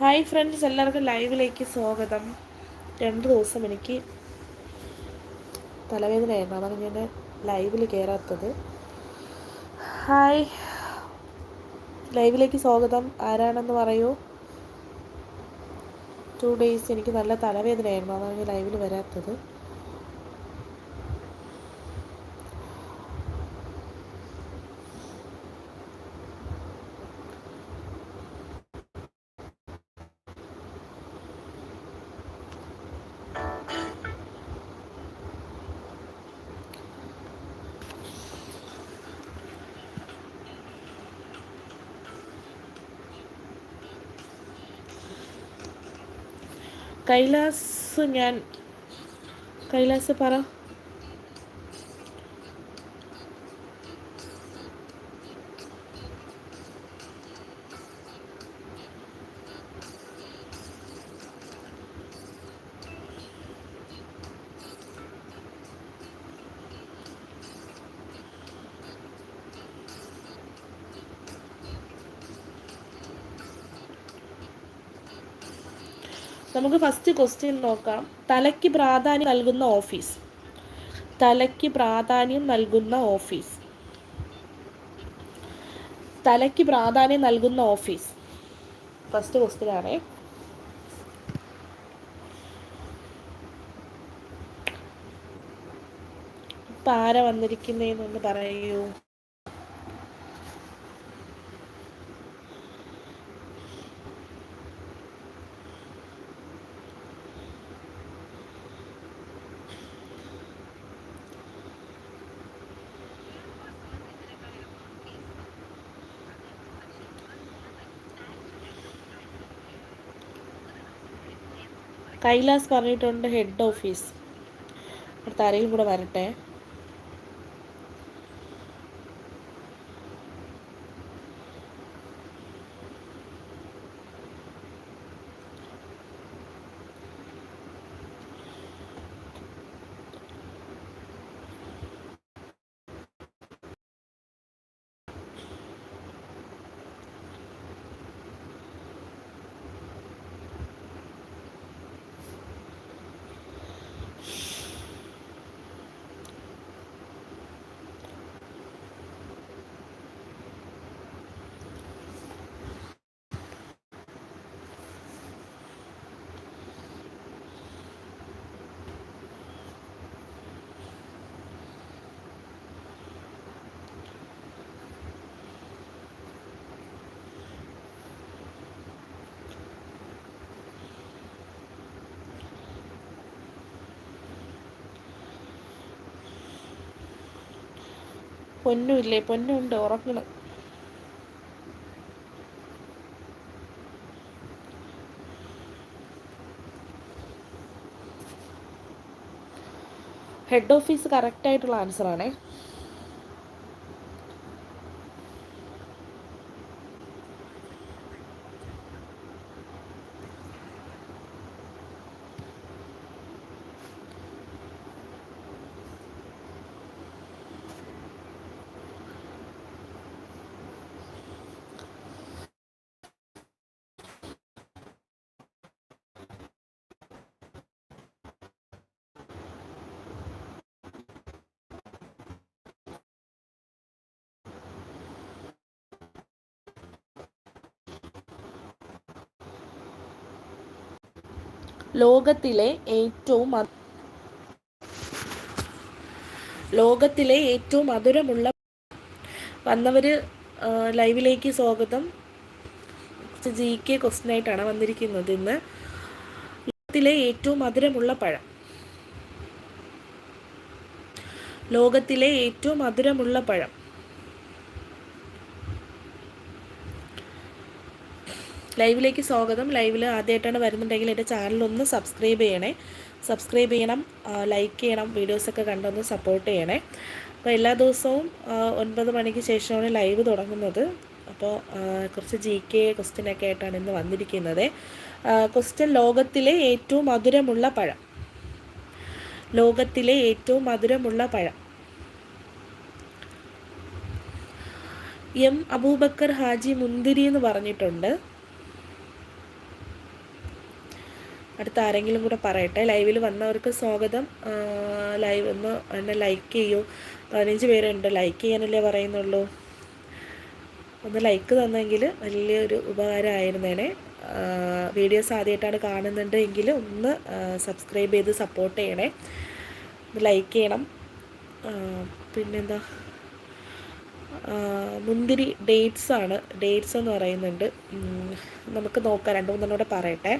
Hi friends എല്ലാവർക്കും ലൈവിലേക്ക് സ്വാഗതം. രണ്ട് ദിവസം എനിക്ക് തലവേദനയായിരുന്നു അതാണ് ഞാൻ ലൈവിൽ കയറാത്തത്. ഹായ്. ലൈവിലേക്ക് സ്വാഗതം. ആരാണെന്ന് പറയൂ. ടു ഡേയ്സ് എനിക്ക് നല്ല തലവേദനയായിരുന്നു. അതാണ് ഞാൻ ലൈവിൽ വരാത്തത്. കൈലാസ് ഞാൻ കൈലാസ് പറ. നമുക്ക് ഫസ്റ്റ് ക്വസ്റ്റ്യൻ നോക്കാം. തലയ്ക്ക് പ്രാധാന്യം നൽകുന്ന ഓഫീസ് തലയ്ക്ക് പ്രാധാന്യം നൽകുന്ന ഓഫീസ് തലയ്ക്ക് പ്രാധാന്യം നൽകുന്ന ഓഫീസ് ഫസ്റ്റ് ക്വസ്റ്റ്യൻ ആണേ. ഇപ്പം ആരാ വന്നിരിക്കുന്നതെന്നൊന്ന് പറയൂ. കൈലാസ് പറഞ്ഞിട്ടുണ്ട് ഹെഡ് ഓഫീസ് അടുത്ത ആരെങ്കിലും കൂടെ വരട്ടെ. പൊന്നുമില്ലേ? പൊന്നുണ്ട് ഉറങ്ങണം ഹെഡ് ഓഫീസ് കറക്റ്റ് ആയിട്ടുള്ള ലോകത്തിലെ ഏറ്റവും ലോകത്തിലെ ഏറ്റവും മധുരമുള്ള വന്നവർ ലൈവിലേക്ക് സ്വാഗതം. ജി കെ ക്വസ്റ്റ്യൻ ആയിട്ടാണ് വന്നിരിക്കുന്നത് ഇന്ന്. ലോകത്തിലെ ഏറ്റവും മധുരമുള്ള പഴം. ലോകത്തിലെ ഏറ്റവും മധുരമുള്ള പഴം. ലൈവിലേക്ക് സ്വാഗതം. ലൈവിൽ ആദ്യമായിട്ടാണ് വരുന്നുണ്ടെങ്കിൽ എന്റെ ചാനലൊന്ന് സബ്സ്ക്രൈബ് ചെയ്യണേ. സബ്സ്ക്രൈബ് ചെയ്യണം ലൈക്ക് ചെയ്യണം വീഡിയോസൊക്കെ കണ്ടൊന്ന് സപ്പോർട്ട് ചെയ്യണേ. അപ്പോൾ എല്ലാ ദിവസവും ഒൻപത് മണിക്ക് ശേഷമാണ് ലൈവ് തുടങ്ങുന്നത്. അപ്പോൾ കുറച്ച് ജി കെ ക്വസ്റ്റ്യനൊക്കെ ആയിട്ടാണ് ഇന്ന് വന്നിരിക്കുന്നത്. ക്വസ്റ്റ്യൻ ലോകത്തിലെ ഏറ്റവും മധുരമുള്ള പഴം. ലോകത്തിലെ ഏറ്റവും മധുരമുള്ള പഴം. എം. അബൂബക്കർ ഹാജി മുന്തിരി എന്ന് പറഞ്ഞിട്ടുണ്ട്. അടുത്ത ആരെങ്കിലും കൂടെ പറയട്ടെ. ലൈവിൽ വന്നവർക്ക് സ്വാഗതം. ലൈവ് ഒന്ന് എന്നെ ലൈക്ക് ചെയ്യൂ. പതിനഞ്ച് പേരുണ്ട്. ലൈക്ക് ചെയ്യാനല്ലേ പറയുന്നുള്ളൂ. ഒന്ന് ലൈക്ക് തന്നെങ്കിൽ വലിയൊരു ഉപകാരമായിരുന്നേനെ. വീഡിയോസ് ആദ്യമായിട്ടാണ് കാണുന്നുണ്ട് എങ്കിൽ ഒന്ന് സബ്സ്ക്രൈബ് ചെയ്ത് സപ്പോർട്ട് ചെയ്യണേ. ഒന്ന് ലൈക്ക് ചെയ്യണം. പിന്നെന്താ? മുന്തിരി ഡേറ്റ്സ് ആണ്. ഡേറ്റ്സ് എന്ന് പറയുന്നുണ്ട്. നമുക്ക് നോക്കാം. രണ്ട് മൂന്നെണ്ണം കൂടെ പറയട്ടെ.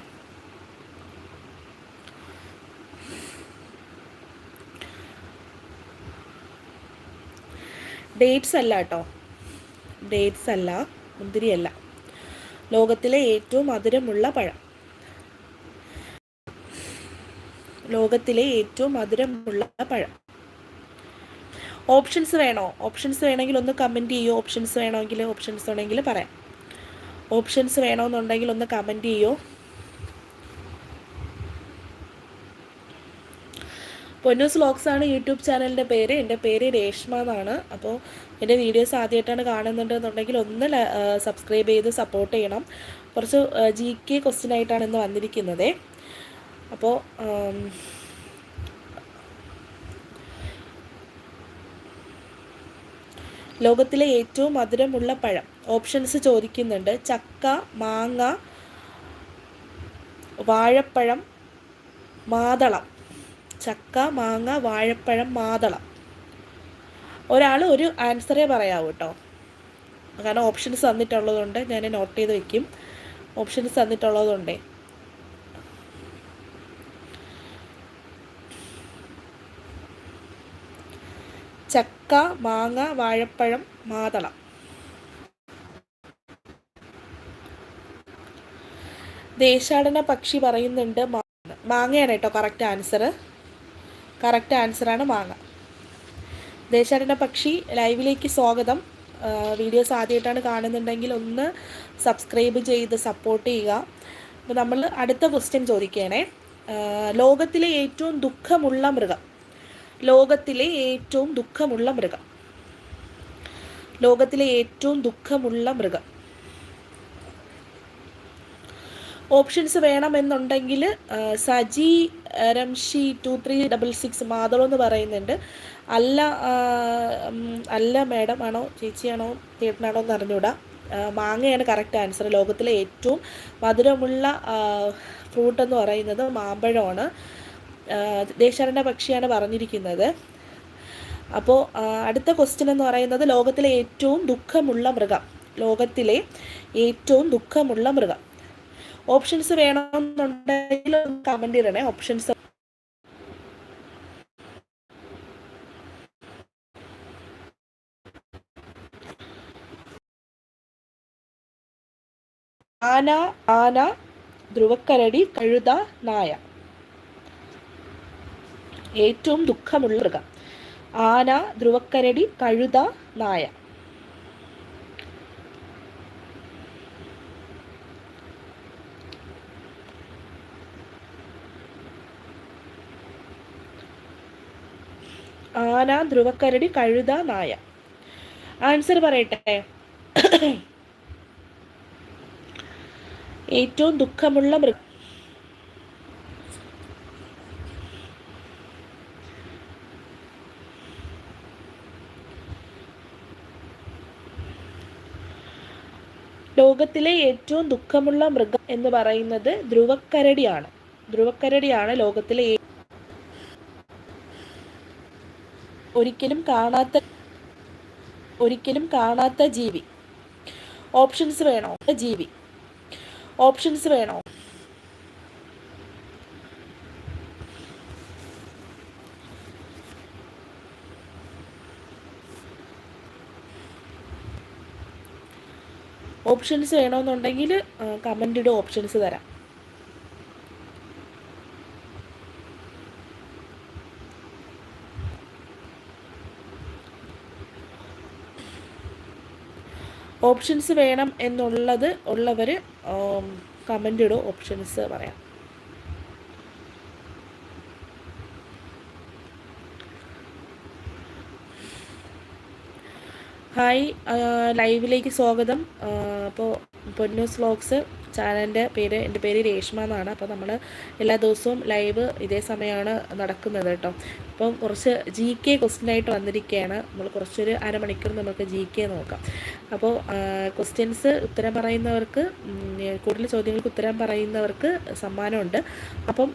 ഡേറ്റ്സ് അല്ല കേട്ടോ ഡേറ്റ്സ് അല്ല മുന്തിരിയല്ല. ലോകത്തിലെ ഏറ്റവും മധുരമുള്ള പഴം. ലോകത്തിലെ ഏറ്റവും മധുരമുള്ള പഴം. ഓപ്ഷൻസ് വേണോ? ഓപ്ഷൻസ് വേണമെങ്കിൽ ഒന്ന് കമന്റ് ചെയ്യൂ. ഓപ്ഷൻസ് വേണമെങ്കിൽ ഓപ്ഷൻസ് വേണമെങ്കിൽ പറയാം. ഓപ്ഷൻസ് വേണമെന്നുണ്ടെങ്കിൽ ഒന്ന് കമന്റ് ചെയ്യൂ. പൊന്നൂസ് വ്ലോഗ്സ് ആണ് യൂട്യൂബ് ചാനലിന്റെ പേര്. എന്റെ പേര് രേഷ്മ എന്നാണ്. അപ്പോൾ എന്റെ വീഡിയോസ് ആദ്യമായിട്ടാണ് കാണുന്നുണ്ടെന്നുണ്ടെങ്കിൽ ഒന്ന് സബ്സ്ക്രൈബ് ചെയ്ത് സപ്പോർട്ട് ചെയ്യണം. കുറച്ച് ജി കെ ക്വസ്റ്റ്യൻ ആയിട്ടാണ് ഇന്ന് വന്നിരിക്കുന്നത്. അപ്പോൾ ലോകത്തിലെ ഏറ്റവും മധുരമുള്ള പഴം. ഓപ്ഷൻസ് ചോദിക്കുന്നുണ്ട്. ചക്ക മാങ്ങ വാഴപ്പഴം മാതളം. ചക്ക മാങ്ങ വാഴപ്പഴം മാതളം. ഒരാൾ ഒരു ആൻസറേ പറയാവൂ കേട്ടോ കാരണം ഓപ്ഷൻസ് തന്നിട്ടുള്ളതുകൊണ്ട് ഞാൻ നോട്ട് ചെയ്ത് വെക്കും. ഓപ്ഷൻസ് തന്നിട്ടുള്ളതുകൊണ്ടേ ചക്ക മാങ്ങ വാഴപ്പഴം മാതളം. ദേശാടന പക്ഷി പറയുന്നുണ്ട് മാങ്ങയാണ് കേട്ടോ കറക്റ്റ് ആൻസർ കറക്റ്റ് ആൻസറാണ് മാങ്ങ. ദേശാടന പക്ഷി ലൈവിലേക്ക് സ്വാഗതം. വീഡിയോസ് ആദ്യമായിട്ടാണ് കാണുന്നുണ്ടെങ്കിൽ ഒന്ന് സബ്സ്ക്രൈബ് ചെയ്ത് സപ്പോർട്ട് ചെയ്യുക. അപ്പോൾ നമ്മൾ അടുത്ത ക്വസ്റ്റ്യൻ ചോദിക്കുകയാണേ. ലോകത്തിലെ ഏറ്റവും ദുഃഖമുള്ള മൃഗം. ലോകത്തിലെ ഏറ്റവും ദുഃഖമുള്ള മൃഗം. ലോകത്തിലെ ഏറ്റവും ദുഃഖമുള്ള മൃഗം. ഓപ്ഷൻസ് വേണമെന്നുണ്ടെങ്കിൽ Saji Ramshi two three double six Madhav എന്ന് പറയുന്നുണ്ട്. അല്ല അല്ല മാഡം ആണോ ചേച്ചിയാണോ ചേട്ടനാണോ എന്ന് അറിഞ്ഞൂടാ മാങ്ങയാണ് കറക്റ്റ് ആൻസർ ലോകത്തിലെ ഏറ്റവും മധുരമുള്ള ഫ്രൂട്ട് എന്ന് പറയുന്നത് മാമ്പഴമാണ്. ദേശാടന പക്ഷിയാണ് പറഞ്ഞിരിക്കുന്നത്. അപ്പോൾ അടുത്ത ക്വസ്റ്റ്യൻ എന്ന് പറയുന്നത് ലോകത്തിലെ ഏറ്റവും ദുഃഖമുള്ള മൃഗം. ലോകത്തിലെ ഏറ്റവും ദുഃഖമുള്ള മൃഗം. ഓപ്ഷൻസ് വേണമെന്നുണ്ടെങ്കിൽ കമന്റ് ഇടണേ. ഓപ്ഷൻസ് ആന ആന ധ്രുവക്കരടി കഴുത നായ. ഏറ്റവും ദുഃഖമുള്ള മൃഗം. ആന ധ്രുവക്കരടി കഴുത നായ. ആന ധ്രുവക്കരടി കഴുത നായ. ആൻസർ പറയട്ടെ. ഏറ്റവും ദുഃഖമുള്ള മൃഗ. ലോകത്തിലെ ഏറ്റവും ദുഃഖമുള്ള മൃഗം എന്ന് പറയുന്നത് ധ്രുവക്കരടിയാണ്. ധ്രുവക്കരടിയാണ് ലോകത്തിലെ ഒരിക്കലും കാണാത്ത ഒരിക്കലും കാണാത്ത ജീവി. ഓപ്ഷൻസ് വേണോ? ജീവി. ഓപ്ഷൻസ് വേണോ? ഓപ്ഷൻസ് വേണമെന്നുണ്ടെങ്കിൽ കമന്റ് ഓപ്ഷൻസ് തരാം. ഓപ്ഷൻസ് വേണം എന്നുള്ളത് ഉള്ളവർ കമന്റ് ഇടും ഓപ്ഷൻസ് പറയാം. ഹായ് ലൈവിലേക്ക് സ്വാഗതം. അപ്പോൾ പൊന്നൂസ് വ്ലോഗ്സ് ചാനലിന്റെ പേര് എന്റെ പേര് രേഷ്മ എന്നാണ്. അപ്പോൾ നമ്മൾ എല്ലാ ദിവസവും ലൈവ് ഇതേ സമയമാണ് നടക്കുന്നത് കേട്ടോ. അപ്പം കുറച്ച് ജി കെ ക്വസ്റ്റ്യനായിട്ട് വന്നിരിക്കുകയാണ്. നമ്മൾ കുറച്ചൊരു അരമണിക്കൂർ നമുക്ക് ജി കെ നോക്കാം. അപ്പോൾ ക്വസ്റ്റ്യൻസ് ഉത്തരം പറയുന്നവർക്ക് കൂടുതൽ ചോദ്യങ്ങൾക്ക് ഉത്തരം പറയുന്നവർക്ക് സമ്മാനമുണ്ട്. അപ്പം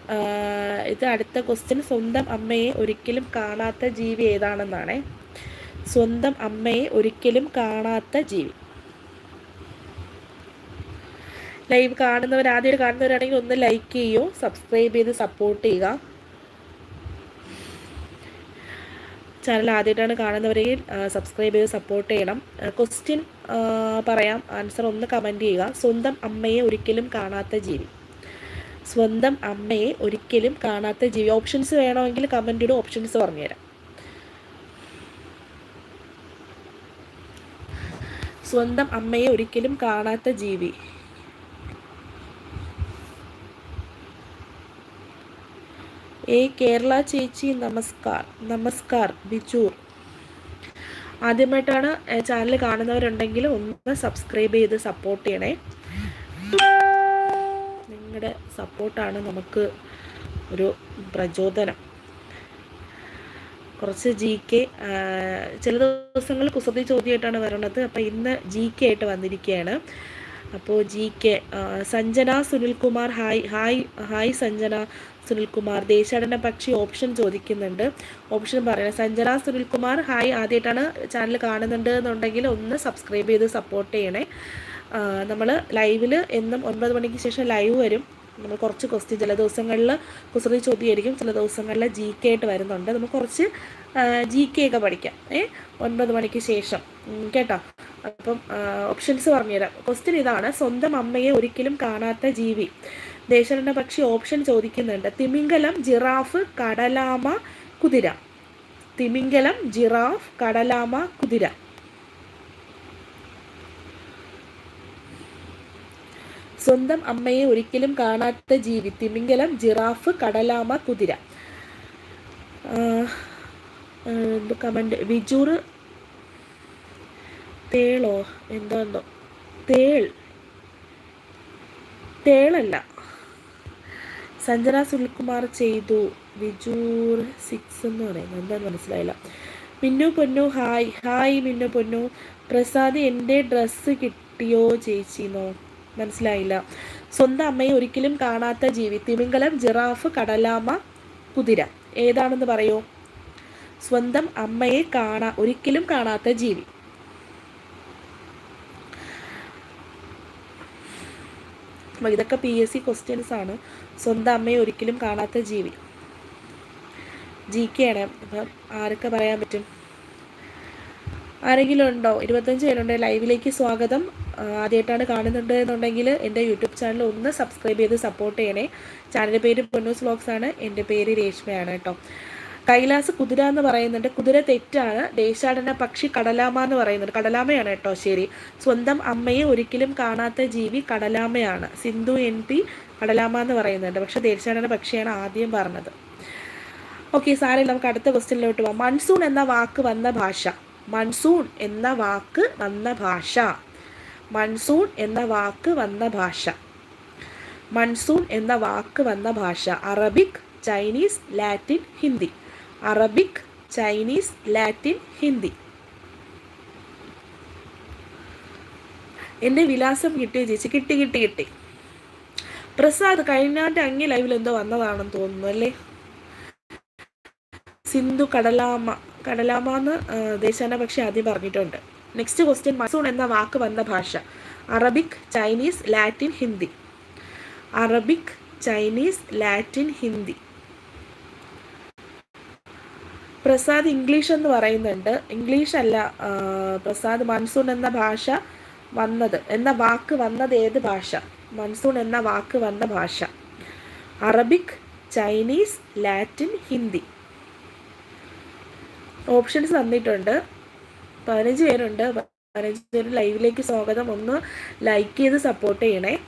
ഇത് അടുത്ത ക്വസ്റ്റ്യൻ സ്വന്തം അമ്മയെ ഒരിക്കലും കാണാത്ത ജീവി ഏതാണെന്നാണേ. സ്വന്തം അമ്മയെ ഒരിക്കലും കാണാത്ത ജീവി. ലൈവ് കാണുന്നവർ ആദ്യം കാണുന്നവരാണെങ്കിൽ ഒന്ന് ലൈക്ക് ചെയ്യൂ സബ്സ്ക്രൈബ് ചെയ്ത് സപ്പോർട്ട് ചെയ്യുക. ചാനൽ ആദ്യമായിട്ടാണ് കാണുന്നവരെങ്കിൽ സബ്സ്ക്രൈബ് ചെയ്ത് സപ്പോർട്ട് ചെയ്യണം. ക്വസ്റ്റ്യൻ പറയാം. ആൻസർ ഒന്ന് കമന്റ് ചെയ്യുക. സ്വന്തം അമ്മയെ ഒരിക്കലും കാണാത്ത ജീവി. സ്വന്തം അമ്മയെ ഒരിക്കലും കാണാത്ത ജീവി. ഓപ്ഷൻസ് വേണമെങ്കിൽ കമന്റിയുടെ ഓപ്ഷൻസ് പറഞ്ഞുതരാം. സ്വന്തം അമ്മയെ ഒരിക്കലും കാണാത്ത ജീവി. ഏ കേരള ചേച്ചി നമസ്കാർ. നമസ്കാർ ബിജൂർ ആദ്യമായിട്ടാണ് ചാനൽ കാണുന്നവരുണ്ടെങ്കിൽ ഒന്ന് സബ്സ്ക്രൈബ് ചെയ്ത് സപ്പോർട്ട് ചെയ്യണേ. നിങ്ങളുടെ സപ്പോർട്ടാണ് നമുക്ക് ഒരു പ്രചോദനം. കുറച്ച് ജി കെ ചില ദിവസങ്ങൾ കുസൃതി ചോദ്യമായിട്ടാണ് വരണത്. അപ്പോൾ ഇന്ന് ജി കെ ആയിട്ട് വന്നിരിക്കുകയാണ്. അപ്പോൾ G K Sanjana Sunilkumar hi hi hi Sanjana Sunilkumar. ദേശാടന പക്ഷി ഓപ്ഷൻ ചോദിക്കുന്നുണ്ട്. ഓപ്ഷൻ പറയുന്നത് സഞ്ജന സുനിൽകുമാർ ഹായ് ആദ്യമായിട്ടാണ് ചാനൽ കാണുന്നുണ്ട് എന്നുണ്ടെങ്കിൽ ഒന്ന് സബ്സ്ക്രൈബ് ചെയ്ത് സപ്പോർട്ട് ചെയ്യണേ. നമ്മൾ ലൈവിൽ എന്നും ഒൻപത് മണിക്ക് ശേഷം ലൈവ് വരും. നമ്മൾ കുറച്ച് ക്വസ്റ്റ്യൻ ചില ദിവസങ്ങളിൽ കുസൃതി ചോദ്യമായിരിക്കും. ചില ദിവസങ്ങളിൽ ജി കെ ആയിട്ട് വരുന്നുണ്ട്. നമ്മൾ കുറച്ച് ജി കെ ഒക്കെ പഠിക്കാം. ഏ ഒൻപത് മണിക്ക് ശേഷം. കേട്ടോ? അപ്പം ഓപ്ഷൻസ് പറഞ്ഞുതരാം. ക്വസ്റ്റ്യൻ ഇതാണ്. സ്വന്തം അമ്മയെ ഒരിക്കലും കാണാത്ത ജീവി. ദേശാടന പക്ഷി ഓപ്ഷൻ ചോദിക്കുന്നുണ്ട്. തിമിംഗലം ജിറാഫ് കടലാമ കുതിര. തിമിംഗലം ജിറാഫ് കടലാമ കുതിര. സ്വന്തം അമ്മയെ ഒരിക്കലും കാണാത്ത ജീവി. തിമിംഗലം ജിറാഫ് കടലാമ കുതിര. കമന്റ് വിജൂർ തേളോ എന്തോ തേൾ. തേളല്ല. സഞ്ജന സുനിൽകുമാർ ചെയ്തു. വിജൂർ സിക്സ് എന്ന് പറയുന്നത്. എന്താണെന്ന് മനസ്സിലായില്ല. മിന്നു പൊന്നു ഹായ്. ഹായ് മിന്നു പൊന്നു. പ്രസാദ് എന്റെ ഡ്രസ്സ് കിട്ടിയോ ചേച്ചിന്നോ? മനസ്സിലായില്ല. സ്വന്തം അമ്മയെ ഒരിക്കലും കാണാത്ത ജീവി തിമിംഗലം ജിറാഫ് കടലാമ കുതിര. ഏതാണെന്ന് പറയൂ? സ്വന്തം അമ്മയെ കാണാ ഒരിക്കലും കാണാത്ത ജീവി. ഇതൊക്കെ പി എസ് സി ക്വസ്റ്റ്യൻസ് ആണ്. സ്വന്തം അമ്മയെ ഒരിക്കലും കാണാത്ത ജീവി. ജി കെ ആണ്. അപ്പം ആരൊക്കെ പറയാൻ പറ്റും? ആരെങ്കിലും ഉണ്ടോ? ഇരുപത്തഞ്ച് പേരുണ്ട്. ലൈവിലേക്ക് സ്വാഗതം. ആദ്യമായിട്ടാണ് കാണുന്നുണ്ട് എന്നുണ്ടെങ്കിൽ എന്റെ യൂട്യൂബ് ചാനൽ ഒന്ന് സബ്സ്ക്രൈബ് ചെയ്ത് സപ്പോർട്ട് ചെയ്യണേ. ചാനലിന്റെ പേര് പൊന്നൂസ് വ്ളോഗ്സ് ആണ്. എന്റെ പേര് രേഷ്മയാണ് കേട്ടോ. കൈലാസ് കുതിര എന്ന് പറയുന്നുണ്ട്. കുതിര തെറ്റാണ്. ദേശാടന പക്ഷി കടലാമ എന്ന് പറയുന്നുണ്ട്. കടലാമയാണ് കേട്ടോ ശരി. സ്വന്തം അമ്മയെ ഒരിക്കലും കാണാത്ത ജീവി കടലാമയാണ്. സിന്ധു എൻ പി കടലാമ എന്ന് പറയുന്നുണ്ട്. പക്ഷെ ദേശാടന പക്ഷിയാണ് ആദ്യം പറഞ്ഞത്. ഓക്കെ സാറേ നമുക്ക് അടുത്ത ക്വസ്റ്റ്യനിലോട്ട് പോവാം. മൺസൂൺ എന്ന വാക്ക് വന്ന ഭാഷ. മൺസൂൺ എന്ന വാക്ക് വന്ന ഭാഷ. മൺസൂൺ എന്ന വാക്ക് വന്ന ഭാഷ. മൺസൂൺ എന്ന വാക്ക് വന്ന ഭാഷ. Arabic Chinese Latin Hindi. Arabic Chinese Latin Hindi. എന്റെ വിലാസം കിട്ടിയോ ചേച്ചി. കിട്ടി കിട്ടി കിട്ടി. പ്രസാദ് കഴിഞ്ഞാന്റെ അങ്ങി ലൈവിൽ എന്തോ വന്നതാണെന്ന് തോന്നുന്നു അല്ലേ? സിന്ധു കടലാമ കടലാമ എന്ന് ദേശാന പക്ഷി ആദ്യം പറഞ്ഞിട്ടുണ്ട്. നെക്സ്റ്റ് ക്വസ്റ്റ്യൻ മസൂൺ എന്ന വാക്ക് വന്ന ഭാഷ. Arabic Chinese Latin Hindi. Arabic Chinese Latin Hindi. Prasad English എന്ന് പറയുന്നുണ്ട്. ഇംഗ്ലീഷ് അല്ല പ്രസാദ് മൺസൂൺ എന്ന ഭാഷ വന്നത്. എന്ന വാക്ക് വന്നത് ഏത് ഭാഷ? മൺസൂൺ എന്ന വാക്ക് വന്ന ഭാഷ. Arabic Chinese Latin Hindi. Options തന്നിട്ടുണ്ട്. പതിനഞ്ച് പേരുണ്ട്. പതിനഞ്ച് പേര് ലൈവിലേക്ക് സ്വാഗതം. ഒന്ന് ലൈക്ക് ചെയ്ത് സപ്പോർട്ട് ചെയ്യണേ.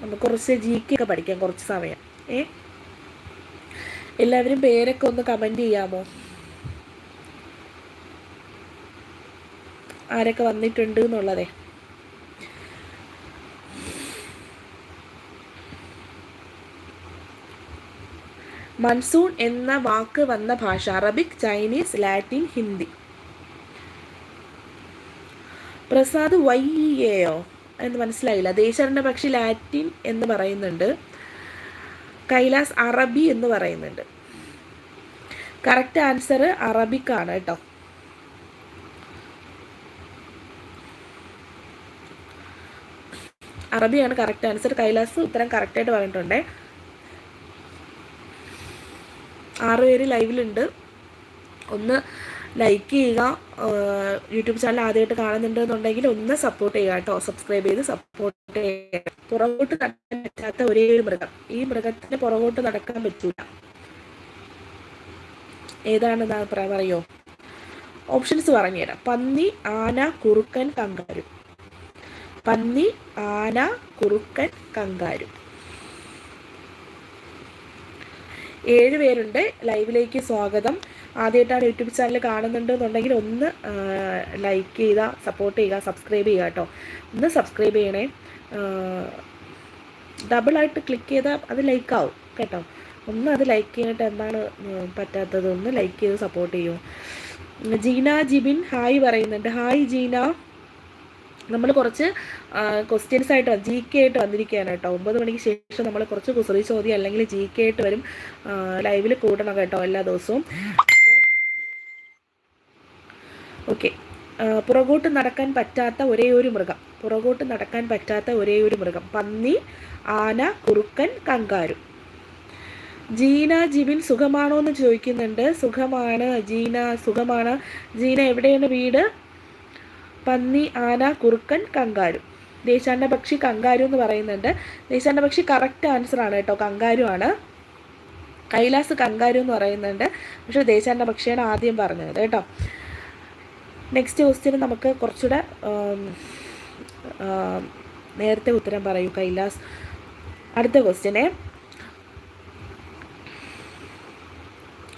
നമുക്ക് കുറച്ച് ജി കെ ഒക്കെ പഠിക്കാം കുറച്ച് സമയം. ഏ? എല്ലാവരും പേരൊക്കെ ഒന്ന് കമന്റ് ചെയ്യാമോ? ആരൊക്കെ വന്നിട്ടുണ്ട് എന്നുള്ളതേ. മൺസൂൺ എന്ന വാക്ക് വന്ന ഭാഷ Arabic Chinese Latin Hindi. Prasad വൈയേയോ എന്ന് മനസ്സിലായില്ല. ദേശറിന്റെ പക്ഷി ലാറ്റിൻ എന്ന് പറയുന്നുണ്ട്. കൈലാസ് അറബി എന്ന് പറയുന്നുണ്ട്. കറക്റ്റ് ആൻസർ അറബിക്കാണ് കേട്ടോ. അറബിയാണ് കറക്റ്റ് ആൻസർ കൈലാസ് ഉത്തരം കറക്റ്റായിട്ട് പറഞ്ഞിട്ടുണ്ടേ. ആറ് പേര് ലൈവിലുണ്ട് ഒന്ന് ലൈക്ക് ചെയ്യുക. യൂട്യൂബ് ചാനൽ ആദ്യമായിട്ട് കാണുന്നുണ്ട് എന്നുണ്ടെങ്കിൽ ഒന്ന് സപ്പോർട്ട് ചെയ്യുക കേട്ടോ. സബ്സ്ക്രൈബ് ചെയ്ത് സപ്പോർട്ട് ചെയ്യുക. പുറകോട്ട് നടക്കാൻ പറ്റാത്ത ഒരേ ഒരു മൃഗം. ഈ മൃഗത്തിന് പുറകോട്ട് നടക്കാൻ പറ്റൂല. ഏതാണെന്ന് പറയോ ഓപ്ഷൻസ് പറഞ്ഞുതരാം. പന്നി ആന കുറുക്കൻ കങ്കാരു. പന്നി ആന കുറുക്കൻ കങ്കാരു. ഏഴ് പേരുണ്ട്. ലൈവിലേക്ക് സ്വാഗതം. ആദ്യമായിട്ടാണ് യൂട്യൂബ് ചാനൽ കാണുന്നുണ്ട് എന്നുണ്ടെങ്കിൽ ഒന്ന് ലൈക്ക് ചെയ്യുക സപ്പോർട്ട് ചെയ്യുക സബ്സ്ക്രൈബ് ചെയ്യുക കേട്ടോ. ഒന്ന് സബ്സ്ക്രൈബ് ചെയ്യണേ. ഡബിളായിട്ട് ക്ലിക്ക് ചെയ്താൽ അത് ലൈക്കാവും കേട്ടോ. ഒന്ന് അത് ലൈക്ക് ചെയ്തിട്ട് എന്താണ് പറ്റാത്തത്? ഒന്ന് ലൈക്ക് ചെയ്ത് സപ്പോർട്ട് ചെയ്യൂ. ജീന ജിബിൻ ഹായ് പറയുന്നുണ്ട്. ഹായ് ജീന. നമ്മൾ കുറച്ച് ക്വസ്റ്റ്യൻസ് ആയിട്ട് ജി കെ ആയിട്ട് വന്നിരിക്കുകയാണ് കേട്ടോ. ഒമ്പത് മണിക്ക് ശേഷം നമ്മൾ കുറച്ച് കുസറി ചോദ്യം അല്ലെങ്കിൽ ജി കെ ആയിട്ട് വരും. ലൈവിൽ കൂടണം കേട്ടോ എല്ലാ ദിവസവും. ഓക്കെ പുറകോട്ട് നടക്കാൻ പറ്റാത്ത ഒരേ ഒരു മൃഗം. പുറകോട്ട് നടക്കാൻ പറ്റാത്ത ഒരേ ഒരു മൃഗം. പന്നി ആന കുറുക്കൻ കങ്കാരു. ജീന ജിബിൻ സുഖമാണോ എന്ന് ചോദിക്കുന്നുണ്ട്. സുഖമാണ് ജീന സുഖമാണ്. ജീന എവിടെയാണ് വീട്? പന്നി ആന കുറുക്കൻ കങ്കാരു. ദേശാണ്ട പക്ഷി കങ്കാരു എന്ന് പറയുന്നുണ്ട്. ദേശാണ്ട പക്ഷി കറക്റ്റ് ആൻസർ ആണ് കേട്ടോ. കങ്കാരു ആണ്. കൈലാസ് കങ്കാരു എന്ന് പറയുന്നുണ്ട്. പക്ഷെ ദേശാണ്ട പക്ഷിയാണ് ആദ്യം പറഞ്ഞത് കേട്ടോ. നെക്സ്റ്റ് ക്വസ്റ്റ്യന് നമുക്ക് കുറച്ചുകൂടെ നേരത്തെ ഉത്തരം പറയൂ കൈലാസ്. അടുത്ത ക്വസ്റ്റ്യനെ